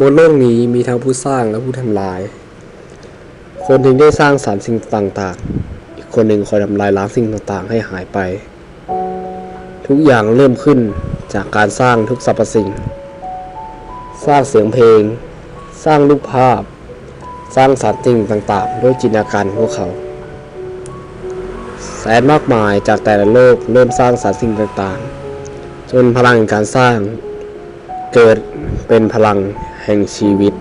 บนโลกนี้มีทั้งผู้สร้างและผู้ทำลาย คนหนึ่งได้สร้างสรรค์สิ่งต่างๆ อีกคนหนึ่งคอยทำลายล้างสิ่งต่างๆ ให้หายไป ทุกอย่างเริ่มขึ้นจากการสร้างทุกสรรพสิ่ง สร้างเสียงเพลง สร้างรูปภาพ สร้างสรรค์สิ่งต่างๆ ด้วยจินตนาการของพวกเขาแสนมากมายจากแต่ละโลกเริ่มสร้างสรรค์สิ่งต่างๆ จนพลังแห่งการสร้าง เกิดเป็นพลังแห่งชีวิต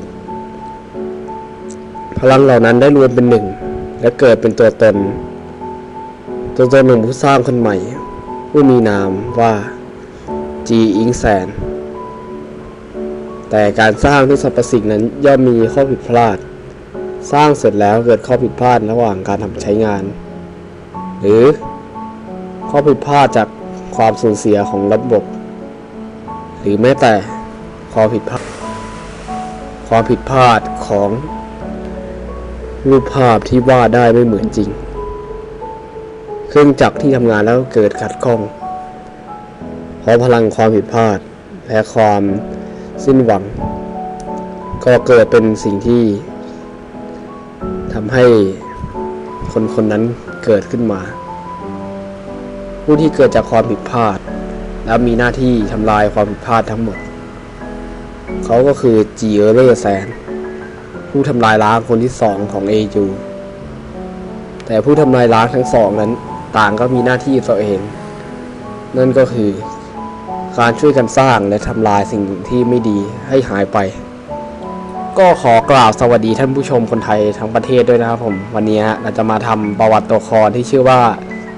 พลังเหล่านั้นได้รวมเป็นหนึ่ง และเกิดเป็นตัวตน ตัวตนของผู้สร้างคนใหม่ ผู้มีนามว่าจีอิงแสน แต่การสร้างทุกสรรพสิ่งนั้นย่อมมีข้อผิดพลาด สร้างเสร็จแล้วเกิดข้อผิดพลาดระหว่างการทำใช้งาน หรือข้อผิดพลาดจากความสูญเสียของระบบ หรือแม้แต่ ความผิดพลาดความผิดพลาดของรูปภาพที่วาดได้ไม่เหมือนจริง เครื่องจักรที่ทำงานแล้วเกิดขัดข้อง เพราะพลังความผิดพลาดและความสิ้นหวัง ก็เกิดเป็นสิ่งที่ทำให้คนคนนั้นเกิดขึ้นมา ผู้ที่เกิดจากความผิดพลาด แล้วมีหน้าที่ทำลายความผิดพลาดทั้งหมด เขาก็คือจีเออร์เลอร์แซนผู้ทำลายล้างคนที่สองของเอจู แต่ผู้ทำลายล้างทั้งสองนั้นต่างก็มีหน้าที่ตัวเอง นั่นก็คือ การช่วยกันสร้างและทำลายสิ่งที่ไม่ดีให้หายไป ก็ขอกล่าวสวัสดีท่านผู้ชมคนไทยทั้งประเทศด้วยนะครับผม วันนี้ฮะเราจะมาทำประวัติตัวละครที่ชื่อว่า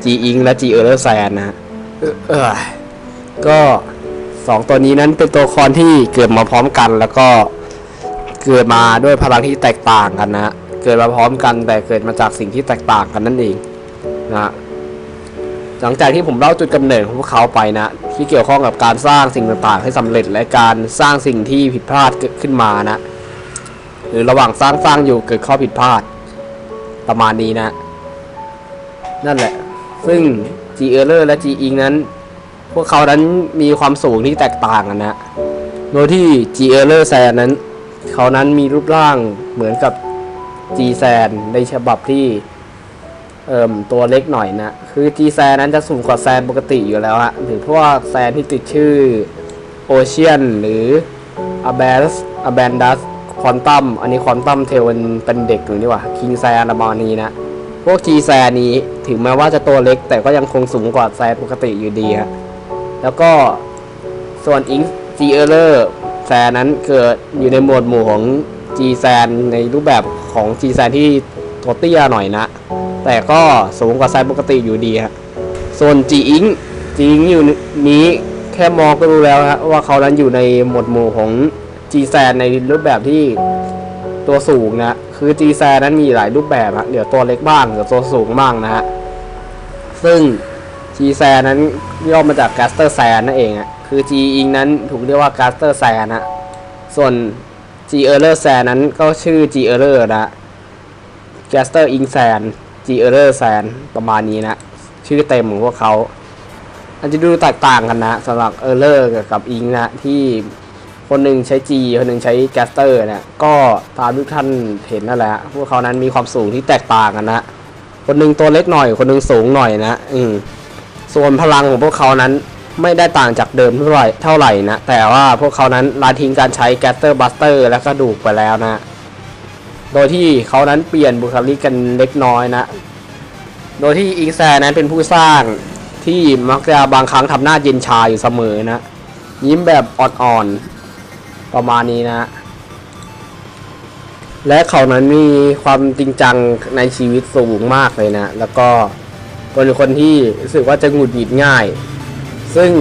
จีอิงและจีเออร์เลอร์แซนนะฮะเออเออก็ สองตัวนี้นั้นเป็นตัวละครที่เกิดมาพร้อมกัน แล้วก็เกิดมาด้วยพลังที่แตกต่างกันนะเกิดมาพร้อมกันแต่เกิดมาจากสิ่งที่แตกต่างกันนั่นเองนะหลังจากที่ผมเล่าจุดกำเนิดของพวกเขาไปนะ ที่เกี่ยวข้องกับการสร้างสิ่งต่างๆ ให้สำเร็จและการสร้างสิ่งที่ผิดพลาดเกิดขึ้นมานะ หรือระหว่างสร้างสร้างอยู่เกิดข้อผิดพลาด ประมาณนี้นะ นั่นแหละ ซึ่ง G e r r o r และ G i n นั้น พวกเขานั้นมีความสูงที่แตกต่างกันนะ โดยที่ G e r r o r แซนนั้น เขานั้นมีรูปร่างเหมือนกับ G แซนในฉบับที่เอ่มตัวเล็กหน่อยนะ คือ G แซนนั้นจะสูงกว่าแซนปกติอยู่แล้วฮะหรือพวกแซนที่ติดชื่อโอเชียนหรือ a b a s a b a n d a s ควอนตัมอันนี้ควอนตัมเทลมันเป็นเด็กอยู่นี่ว่าคิงแซนประมาณนี้นะ พวก G แซนนี้ถึงแม้ว่าจะตัวเล็กแต่ก็ยังคงสูงกว่าแซนปกติอยู่ดีฮะ แล้วก็ส่วนอิง G เออร์เลอร์แซนนั้นเกิดอยู่ในหมวดหมู่ของ G แซนในรูปแบบของ G แซนที่ตัวเตี้ยหน่อยนะ แต่ก็สูงกว่าแซนปกติอยู่ดีฮะส่วน G อิง G อิงอยู่นี้แค่มองก็รู้แล้วฮะว่าเขานั้นอยู่ในหมวดหมู่ของ G แซนในรูปแบบที่ตัวสูงนะ คือ G แซนนั้นมีหลายรูปแบบฮะเดี๋ยวตัวเล็กบ้างเดี๋ยวตัวสูงบ้างนะฮะซึ่ง G แซนั้นย่อมาจาก Gaster แซนนั่นเองอะคือ G อิงนั้นถูกเรียกว่า Gaster แซนนะส่วน G เออร์เลอร์แซนั้นก็ชื่อ G เออร์เลอร์นะ Gaster อิงแซน G เออร์เลอร์แซนประมาณนี้นะ ชื่อเต็มของพวกเขาอาจจะดูแตกต่างกันนะสำหรับเออร์เลอร์กับอิงนะที่คนหนึ่งใช้ G คนหนึ่งใช้แกสเตอร์เนี่ยก็ตามที่ท่านเห็นนั่นแหละพวกเขานั้นมีความสูงที่แตกต่างกันนะคนหนึ่งตัวเล็กหน่อย คนหนึ่งสูงหน่อยนะ อืม ส่วนพลังของพวกเขานั้นไม่ได้ต่างจากเดิมเท่าไหร่เท่าไหร่นะ แต่ว่าพวกเขานั้นลาทิ้งการใช้แกสเตอร์บัสเตอร์และกระดูกไปแล้วนะ โดยที่เขานั้นเปลี่ยนบุคลิกกันเล็กน้อยนะ โดยที่อีกแซนั้นเป็นผู้สร้างที่มักจะบางครั้งทำหน้าเย็นชาอยู่เสมอนะ ยิ้มแบบอ่อนๆ ประมาณนี้นะ และเขานั้นมีความจริงจังในชีวิตสูงมากเลยนะ แล้วก็ เป็นคนที่รู้สึกว่าจะหงุดหงิดง่าย ซึ่ง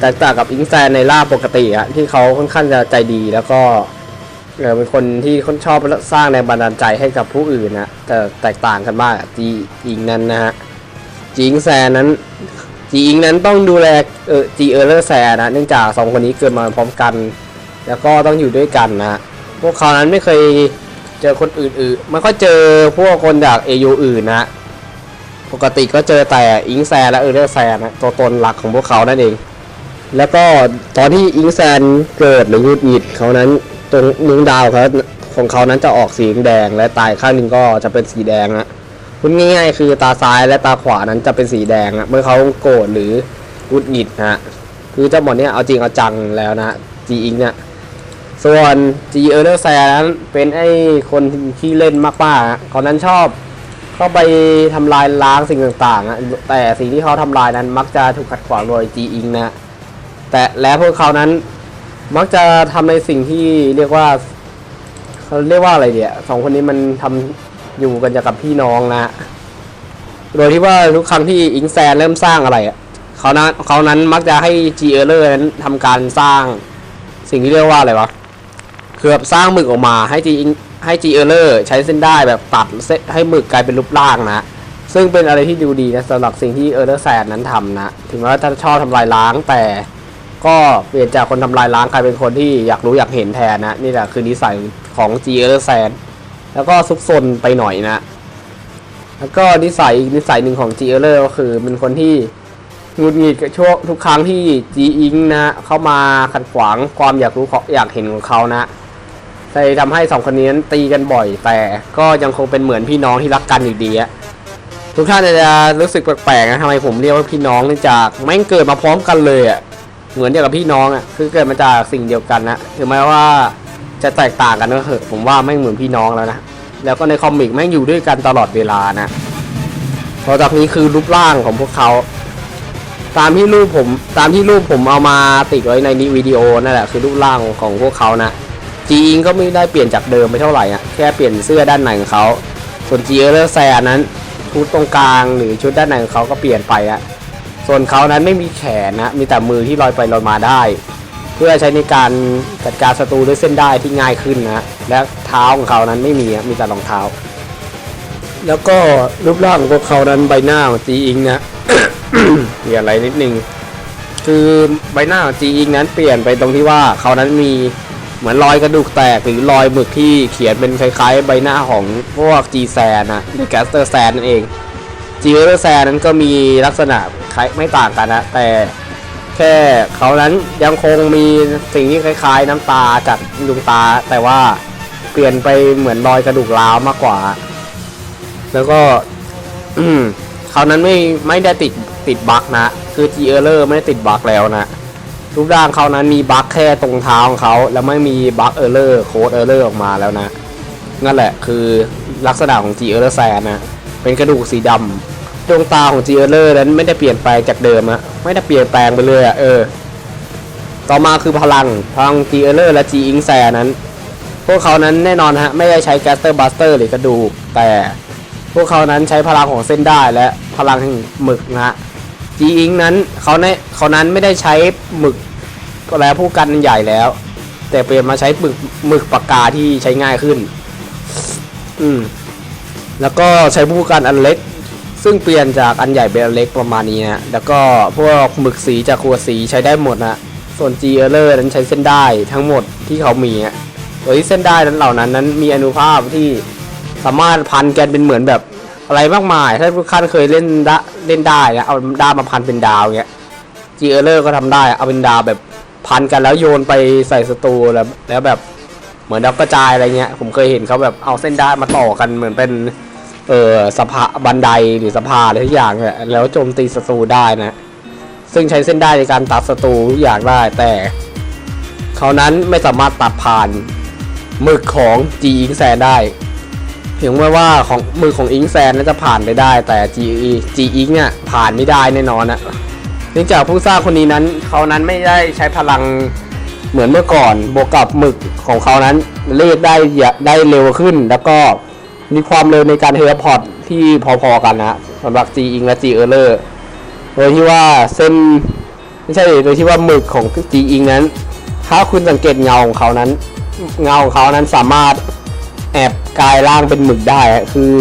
แตกต่างกับอิงแซนในล่าปกติอะที่เขาค่อนข้างจะใจดีแล้วก็เป็นคนที่คนชอบสร้างแรงบันดาลใจให้กับผู้อื่นนะแต่แตกต่างกันมากจีอิงนั้นนะฮะจีอิงแซนนั้นจีอิงนั้นต้องดูแลเออจีเออร์เลอร์แซนะเนื่องจากสองคนนี้เกิดมาพร้อมกัน แล้วก็ต้องอยู่ด้วยกันนะพวกเขานั้นไม่เคยเจอคนอื่นๆไม่ค่อยเจอพวกคนจากเอยูอื่นนะ ปกติก็เจอแต่อิงแซนและเออร์เลอร์แซนะตัวตนหลักของพวกเขานั่นเอง แล้วก็ตอนที่อิงแซนเกิดหรือหงุดหงิดเขานั้นตรงดวงดาวเขาของเขานั้นจะออกสีแดง และตายข้างหนึ่งก็จะเป็นสีแดงอะพูดง่ายๆคือตาซ้ายและตาขวานั้นจะเป็นสีแดงอะเมื่อเขาโกรธหรือหงุดหงิดนะฮะคือเจ้าหมอเนี่ยเอาจริงเอาจังแล้วนะจีอิงเนี่ยส่วนจีเออร์เลอร์แซนั้นเป็นไอ้คนที่เล่นมากๆอะเขานั้นชอบ เข้าไปทำลายล้างสิ่งต่างๆอะแต่สิ่งที่เขาทำลายนั้นมักจะถูกขัดขวางโดยจีอิงนะแต่และพวกเขานั้นมักจะทำในสิ่งที่เรียกว่าเขาเรียกว่าอะไรเดียสองคนนี้มันทำอยู่กันอย่างกับพี่น้องนะ โดยที่ว่าทุกครั้งที่อิงแซนเริ่มสร้างอะไรอะเขานั้นเขานั้นมักจะให้จีเออร์เลอร์นั้นทำการสร้างสิ่งที่เรียกว่าอะไรวะคือบสร้างหมึกออกมาให้จีให้จีเออ ร์เลอร์ใช้เส้นได้แบบตัดเส้นให้หมึกกลายเป็นรูปร่างนะ ซึ่งเป็นอะไรที่ดูดีนะสำหรับสิ่งที่เออร์เลอร์แซนนั้นทำนะ ถึงแม้ว่าจะชอบทำลายล้างแต่ก็เปลี่ยนจากคนทำลายล้างกลายเป็นคนที่อยากรู้อยากเห็นแทนนะ นี่แหละคือนิสัยของจีเออร์แซนแล้วก็ซุกซนไปหน่อยนะ แล้วก็นิสัยอีกนิสัยหนึ่งของจีเออร์ก็คือเป็นคนที่หงุดหงิดช่วงทุกครั้งที่จีอิงนะเข้ามาขัดขวางความอยากรู้อยากเห็นของเขานะ เลยทำให้สองคนนี้นตีกันบ่อย แต่ก็ยังคงเป็นเหมือนพี่น้องที่รักกันอยู่ดีอะทุกท่านอาจจะรู้สึกแปลกๆนะทำไมผมเรียกว่าพี่น้องเนื่องจากแม่งเกิดมาพร้อมกันเลยอะเหมือนเดียวกับพี่น้องอะคือเกิดมาจากสิ่งเดียวกันนะถึงแม้ว่าจะแตกต่างกันก็เถอะผมว่าไม่งเหมือนพี่น้องแล้วนะแล้วก็ในคอมิกแม่งอยู่ด้วยกันตลอดเวลานะพอจากนี้คือรูปร่างของพวกเขา ตามที่รูปผมตามที่รูปผมเอามาติดไว้ในนี้วิดีโอนั่นแหละคือรูปร่างของพวกเขานะ จีอิงก็ไม่ได้เปลี่ยนจากเดิมไปเท่าไหร่อะแค่เปลี่ยนเสื้อด้านในของเขา ส่วนจีเออร์แซนนั้นชุดตรงกลางหรือชุดด้านในของเขาก็เปลี่ยนไปอะส่วนเขานั้นไม่มีแขนนะมีแต่มือที่ลอยไปลอยมาได้ เพื่อใช้ในการจัดการศัตรูด้วยเส้นได้ที่ง่ายขึ้นนะและเท้าของเขานั้นไม่มีมีแต่รองเท้า แล้วก็รูปร่างของพวกเขานั้นใบหน้าของจีอิงนะมีอะไรนิดนึงคือใบหน้าของจีอิงนั้นเปลี่ยนไปตรงที่ว่าเขานั้นมี เหมือนรอยกระดูกแตกหรือรอยหมึกที่เขียนเป็นคล้ายๆ ใบหน้าของพวกจีแซนนะหรือแกสเตอร์แซนนั่นเองจีเออร์แซนนั้นก็มีลักษณะคล้ายไม่ต่างกันนะแต่แค่เขานั้นยังคงมีสิ่งที่คล้าย ๆ น้ำตาจากดวงตา แต่ว่าเปลี่ยนไปเหมือนรอยกระดูกร้าวมากกว่า แล้วก็เขานั้นไม่ไม่ได้ติดติดบั๊กนะ คือจีเออร์ไม่ได้ติดบั๊กแล้วนะ รูปร่างเขานั้นมีบั๊กแค่ตรงเท้าของเขาแล้วไม่มีบั๊กเออร์เลอร์โค้ดเออร์เลอร์ออกมาแล้วนะนั่นแหละคือลักษณะของจีเออร์แซนนะเป็นกระดูกสีดำดวงตาของจีเออร์เลอร์นั้นไม่ได้เปลี่ยนไปจากเดิมอะไม่ได้เปลี่ยนแปลงไปเลยอะเออ ต่อมาคือพลังพลังจีเออร์และจีอิงแซนั้น พวกเขานั้นแน่นอนฮะไม่ได้ใช้แกสเตอร์บัสเตอร์หรือกระดูกแต่ พวกเขานั้นใช้พลังของเส้นได้และพลังแห่งหมึกนะฮะ จีอิงนั้นเขาในเขานั้นไม่ได้ใช้หมึกแล้วผู้กันใหญ่แล้ว แต่เปลี่ยนมาใช้หมึกหมึกปากกาที่ใช้ง่ายขึ้น อืม แล้วก็ใช้ผู้กันอันเล็ก ซึ่งเปลี่ยนจากอันใหญ่เป็นอันเล็กประมาณนี้นะแล้วก็พวกหมึกสีจากขวสีใช้ได้หมดนะส่วน G เออร์นั้นใช้เส้นได้ทั้งหมดที่เขามีอะโดยที่เส้นได้นั้นเหล่านั้นนั้นมีอนุภาพที่สามารถพันกันเป็นเหมือนแบบ อะไรมากมาย ถ้าทุกท่านเคยเล่นดะเล่นได้นะเอาดามมาพันเป็นดาวเงี้ย G เออร์ก็ทำได้ เอาเป็นดาวแบบพันกันแล้วโยนไปใส่ศัตรูแล้วแล้วแบบเหมือนดาวกระจายอะไรเงี้ย ผมเคยเห็นเขาแบบเอาเส้นได้มาต่อกันเหมือนเป็นเออสะพาบันไดหรือสะพานอะไรทุกอย่างเนี่ยแล้วโจมตีศัตรูได้นะ ซึ่งใช้เส้นได้ในการตัดศัตรูทุกอย่างได้ แต่เขานั้นไม่สามารถตัดผ่านหมึกของจีอิงแซนได้ ถึงแม้ว่าของมือของอิงแซนน่าจะผ่านไปได้ แต่จีจีอิงเนี่ยผ่านไม่ได้แน่นอนนะเนื่องจากผู้สร้างคนนี้นั้นเขานั้นไม่ได้ใช้พลังเหมือนเมื่อก่อนบวกกับหมึกของเขานั้นเลขได้ได้เร็วขึ้น แล้วก็มีความเร็วในการเทเลพอร์ตที่พอๆกันนะสำหรับ G อิงและ G เออร์เลอร์โดยที่ว่าเส้นไม่ใช่โดยที่ว่าหมึกของ G อิงนั้น ถ้าคุณสังเกตเงาของเขานั้น เงาของเขานั้นสามารถ กลายร่างเป็นหมึกได้คือ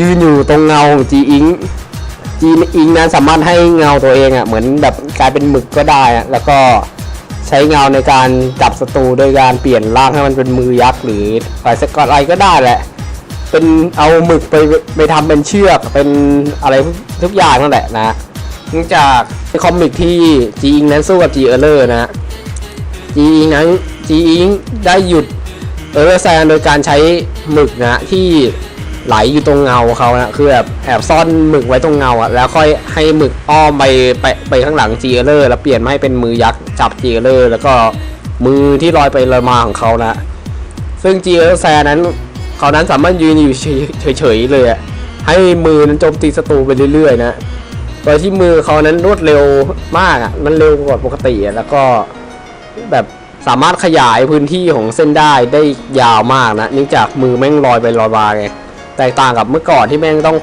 ยืนอยู่ตรงเงาของ G อิง G อิงนั้นสามารถให้เงาตัวเองอะเหมือนแบบกลายเป็นหมึกก็ได้อะแล้วก็ใช้เงาในการจับศัตรูโดยการเปลี่ยนร่างให้มันเป็นมือยักษ์หรืออะไรสักอะไรก็ได้แหละ เป็นเอาหมึกไปไปทำเป็นเชือกเป็นอะไรทุกอย่างนั่นแหละนะเนื่องจากในคอมิกที่จีอิงนั้นสู้กับจีเออร์เลอร์นะจีอิงนั้นจีอิงได้หยุด เออร์แซนโดยการใช้หมึกนะที่ไหลอยู่ตรงเงาเขานะคือแบบแอบซ่อนหมึกไว้ตรงเงาอะแล้วค่อยให้หมึกอ้อมไปไปไปข้างหลังจีเออร์เลอร์ แล้วเปลี่ยนมาให้เป็นมือยักษ์จับจีเออร์เลอร์ แล้วก็มือที่ลอยไปลอยมาของเขานะซึ่งจีเออร์แซนนั้นเขานั้นสามารถยืนอยู่เฉยๆเลยอะให้มือนั้นโจมตีศัตรูไปเรื่อยๆนะโดยที่มือเขานั้นรวดเร็วมากอะมันเร็วกว่าปกติอะแล้วก็แบบ สามารถขยายพื้นที่ของเส้นได้ได้ยาวมากนะเนื่องจากมือแม่งลอยไปลอยมาไงแตกต่างกับเมื่อก่อนที่แม่งต้อง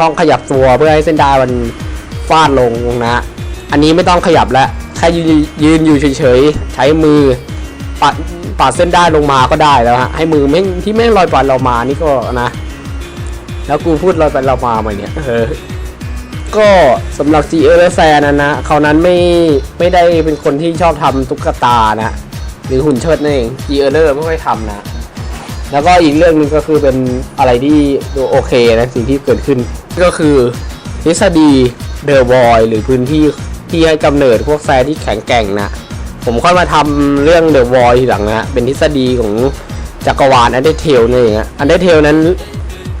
ต้องขยับตัวเพื่อให้เส้นได้มันฟาดลงนะ อันนี้ไม่ต้องขยับแล้วแค่ยืนยืนอยู่เฉยๆใช้มือปัดปัดเส้นได้ลงมาก็ได้แล้วฮะให้มือแม่งที่แม่งลอยไปลอยมานี่ก็นะแล้วกูพูดลอยไปลอยมาไหมเนี่ยเออก็สำหรับ G เออร์แซนนะนะเขานั้นไม่ไม่ได้เป็นคนที่ชอบทำตุ๊กตานะ หรือหุ่นเชิดนั่นเอง G เออร์เลอร์ไม่ค่อยทำนะ แล้วก็อีกเรื่องหนึงก็คือเป็นอะไรที่ดูโอเคนะสิ่งที่เกิดขึ้น ก็คือทฤษฎีเดอะวอยหรือพื้นที่ที่ให้กำเนิดพวกแซที่แข็งแกร่งนะผมค่อยมาทำเรื่องเดอะวอยทีหลังนะเป็นทฤษฎีของจักรวาลอันเดอร์เทลนี่เองอันเดอร์เทลนั้น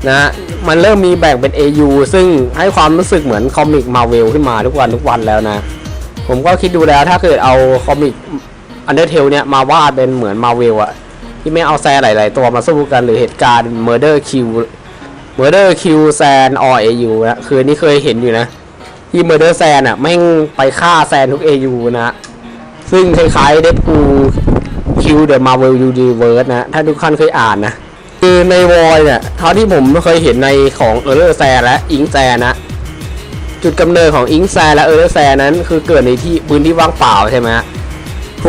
นะมันเริ่มมีแบ่งเป็น AU ซึ่งให้ความรู้สึกเหมือนคอมิกมาเวลขึ้นมาทุกวันทุกวันแล้วนะ ผมก็คิดดูแล้วถ้าเกิดเอาคอมิก อันเดอร์เทลเนี่ยมาวาดเป็นเหมือนมาเวลอะที่ไม่เอาแซหลาย ๆ ตัวมาสู้กันหรือเหตุการณ์ Murder Q Murder Q แซน or AU นะคือนี่เคยเห็นอยู่นะ ที่ Murder แซนอะแม่งไปฆ่าแซนทุก AU นะซึ่งคล้ายๆเด p พู Q The Marvel Universe นะ ถ้าทุกท่านเคยอ่านนะ คือในวอยเนี่ยเท่าที่ผมเคยเห็นในของเออร์เลอร์แซและอิงแซนะ จุดกำเนิดของอิงแซและเออร์เลอร์แซนั้น คือเกิดในที่พื้นที่ว่างเปล่าใช่ไหมฮะ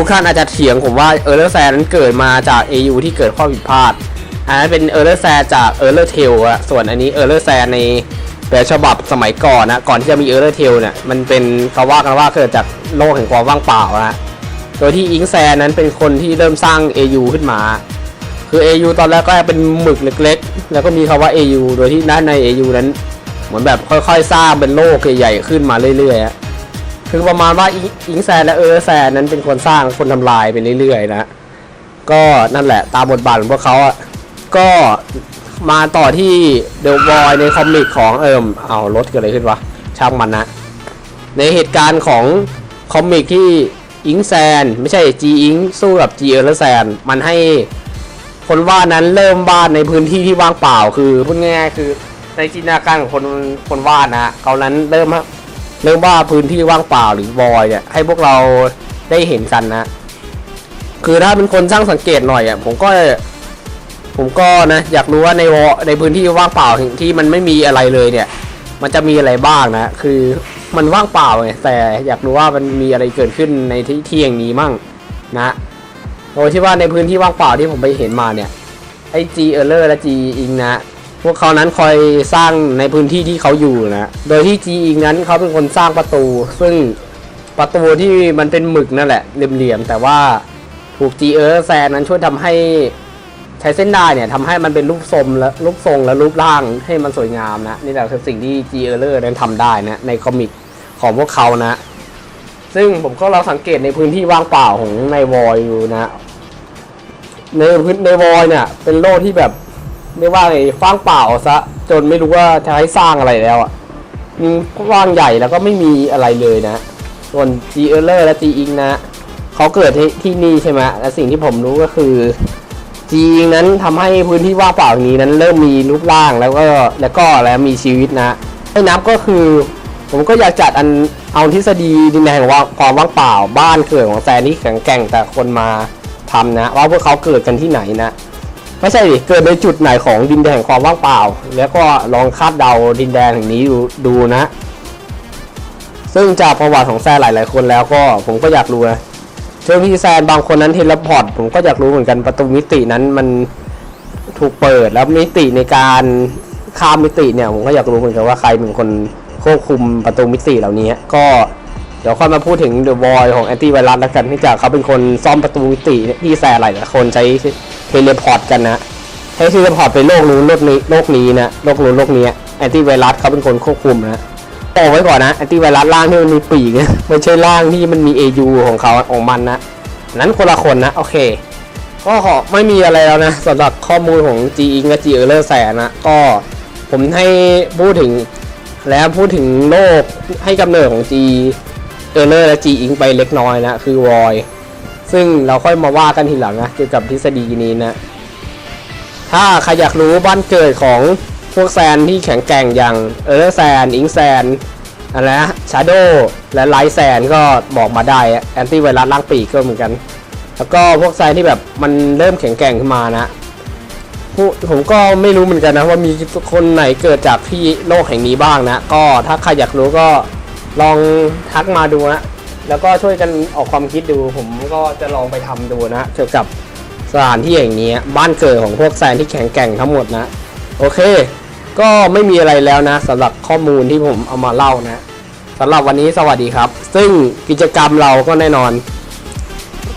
ทุกท่านอาจจะเถียงผมว่าเออร์เลอร์แซนั้นเกิดมาจาก AU ที่เกิดข้อผิดพลาดอันนั้นเป็นเออร์เลอร์แซจากเออร์เลอร์เทลอะส่วนอันนี้เออร์เลอร์แซในแบบฉบับสมัยก่อนนะก่อนที่จะมีเออร์เลอร์เทลเนี่ยมันเป็นเขาว่ากันว่าเกิดจากโลกแห่งความว่างเปล่านะโดยที่อิงแซนั้นเป็นคนที่เริ่มสร้าง AU ขึ้นมา คือ AU ตอนแรกก็เป็นหมึกเล็กๆ แล้วก็มีคำว่า AU โดยที่ด้านใน AU นั้น เหมือนแบบค่อยๆ สร้างเป็นโลกใหญ่ๆขึ้นมาเรื่อยๆ คือประมาณว่าอิอิงแซนและเออร์แซนนั้นเป็นคนสร้างคนทำลายไปเรื่อยๆนะก็นั่นแหละตามบทบาทของพวกเขาอะก็มาต่อที่เดลบอยในคอมิกของเอิมเอารถเกิดอะไรขึ้นวะช่างมันนะ ในเหตุการณ์ของคอมิกที่อิงแซน ไม่ใช่จีอิงสู้กับจีเออร์แซน มันให้คนวาดนั้นเริ่มวาดในพื้นที่ที่ว่างเปล่า คือพูดง่ายๆคือในจินตนาการของคนคนวาดนะฮะเขานั้นเริ่ม เริ่มวาพื้นที่ว่างเปล่าหรือวอยเนี่ยให้พวกเราได้เห็นกันนะ คือถ้าเป็นคนช่างสังเกตหน่อยอะผมก็ ผมก็นะอยากรู้ว่าในวอในพื้นที่ว่างเปล่าที่มันไม่มีอะไรเลยเนี่ย มันจะมีอะไรบ้างนะ คือมันว่างเปล่าไงแต่อยากรู้ว่ามันมีอะไรเกิดขึ้นในที่ที่อย่างนี้มั่งนะโดยที่ว่าในพื้นที่ว่างเปล่าที่ผมไปเห็นมาเนี่ยไอ้ G e r r o r และ G ing นะ พวกเขานั้นคอยสร้างในพื้นที่ที่เขาอยู่นะ โดยที่ G ing นั้นเขาเป็นคนสร้างประตู ซึ่งประตูที่มันเป็นหมึกนั่นแหละเหลี่ยมๆแต่ว่าถูก G e r r แซนนั้นช่วยทำให้ใช้เส้นได้เนี่ยทำให้มันเป็นรูปทรงและรูปทรงและรูปร่างให้มันสวยงามนะนี่แหละคือสิ่งที่ G e r r นั้นทำได้นะในคอมิกของพวกเขานะ ซึ่งผมก็เราสังเกตในพื้นที่ว่างเปล่าของในวอยอยู่นะ ในพื้นในวอยเนี่ยเป็นโลกที่แบบ เรียกว่าไงฟ้างเปล่าซะ จนไม่รู้ว่าจะให้สร้างอะไรแล้วอะมีกว้างใหญ่แล้วก็ไม่มีอะไรเลยนะ ส่วน G e r r และ G ing นะเขาเกิดที่ที่นี่ใช่ไหมและสิ่งที่ผมรู้ก็คือ G ing นั้นทำให้พื้นที่ว่างเปล่านี้นั้นเริ่มมีรูปร่างแล้วก็แล้วก็แล้วมีชีวิตนะให้นับก็คือ ผมก็อยากจัดอันเอาทฤษฎีดินแดนของความว่างเปล่าบ้านเกิดของแซนที่แข็งแกร่งแต่คนมาทำนะ ว่าพวกเขาเกิดกันที่ไหนนะ ไม่ใช่ดิเกิดในจุดไหนของดินแดนแห่งความว่างเปล่า แล้วก็ลองคาดเดาดินแดนแห่งนี้ดูนะ ซึ่งจากประวัติของแซนหลาย ๆ คนแล้วก็ผมก็อยากรู้นะเชื่อพี่แซนบางคนนั้นเทเลพอร์ตผมก็อยากรู้เหมือนกันประตูมิตินั้นมันถูกเปิดแล้วมิติในการข้ามมิติเนี่ยผมก็อยากรู้เหมือนกันว่าใครเป็นคนควบคุมประตูมิติเหล่านี้ก็เดี๋ยวค่อยมาพูดถึงเดอะบอยของแอนตี้ไวรัสแล้วกันเนื่องจากเขาเป็นคนซ่อมประตูมิติที่แซนหลายคนใช้ เทเลพอร์ตกันนะให้เทเลพอร์ตไปโลกนู้นโลกนี้โลกนี้นะโลกนู้นโลกนี้แอนตี้ไวรัสเขาเป็นคนควบคุมนะในบอกไว้ก่อนนะแอนตี้ไวรัสร่างที่มันมีปีกไม่ใช่ร่างที่มันมี AU ของเขาของมันนะนั้นคนละคนนะโอเค ก็ขอไม่มีอะไรแล้วนะสำหรับข้อมูลของ G i n และ G e r แสนนะก็ผมให้พูดถึงแล้วพูดถึงโลกให้กำเนิดของ G e r และ G i n ไปเล็กน้อยนะคือ Void ซึ่งเราค่อยมาว่ากันทีหลังนะเกี่ยวกับทฤษฎีนี้นะ ถ้าใครอยากรู้บ้านเกิดของพวกแซนที่แข็งแกร่งอย่างเออร์แซน อิงแซนอะไรนะชาโดและไลท์แซนก็บอกมาได้แอนตี้ไวรัสล่างปีกก็เหมือนกัน แล้วก็พวกแซนที่แบบมันเริ่มแข็งแกร่งขึ้นมานะผมก็ไม่รู้เหมือนกันนะว่ามีคนไหนเกิดจากที่โลกแห่งนี้บ้างนะ ก็ถ้าใครอยากรู้ก็ลองทักมาดูนะ แล้วก็ช่วยกันออกความคิดดู ผมก็จะลองไปทำดูนะเกี่ยวกับสถานที่อย่างนี้บ้านเกิดของพวกแซนที่แข็งแกร่งทั้งหมดนะ โอเค ก็ไม่มีอะไรแล้วนะสำหรับข้อมูลที่ผมเอามาเล่านะสำหรับวันนี้สวัสดีครับ ซึ่งกิจกรรมเราก็แน่นอน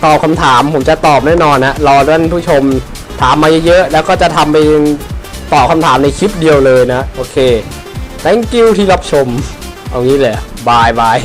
ตอบคำถามผมจะตอบแน่นอนนะรอท่านผู้ชมถามมาเยอะๆแล้วก็จะทำเป็นตอบคำถามในคลิปเดียวเลยนะ โอเค thank you ที่รับชม เอางี้เลยบายบาย